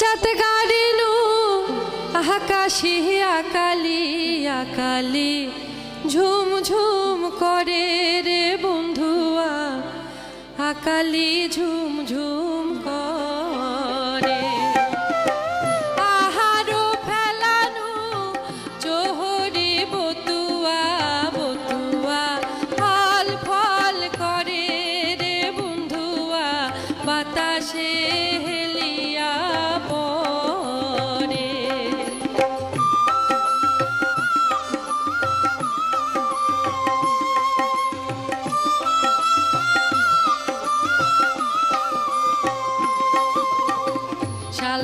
চাতে গাড়িনু আকাশে আকালি আকালি। ঝুম ঝুম করে রে বন্ধুয়া, আকালি, ঝুম ঝুম করে। আহারো ফেলানু চোহরে বতুয়া বতুয়া। ফল ফল করে রে বন্ধুয়া, বাতাসে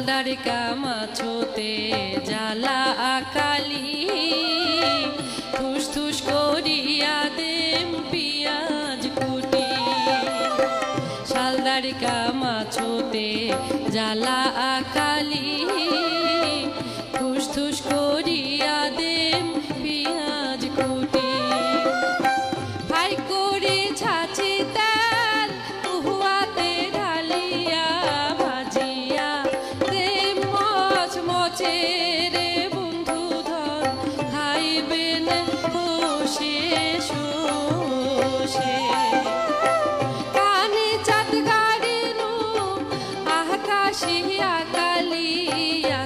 শালদারি কামাছোতে জ্বালা আকালি। থুস করিয়া দেম পিয়াজ কুটি। শালদারি কামাছোতে জ্বালা আকালি। কাশিয়া কালিয়া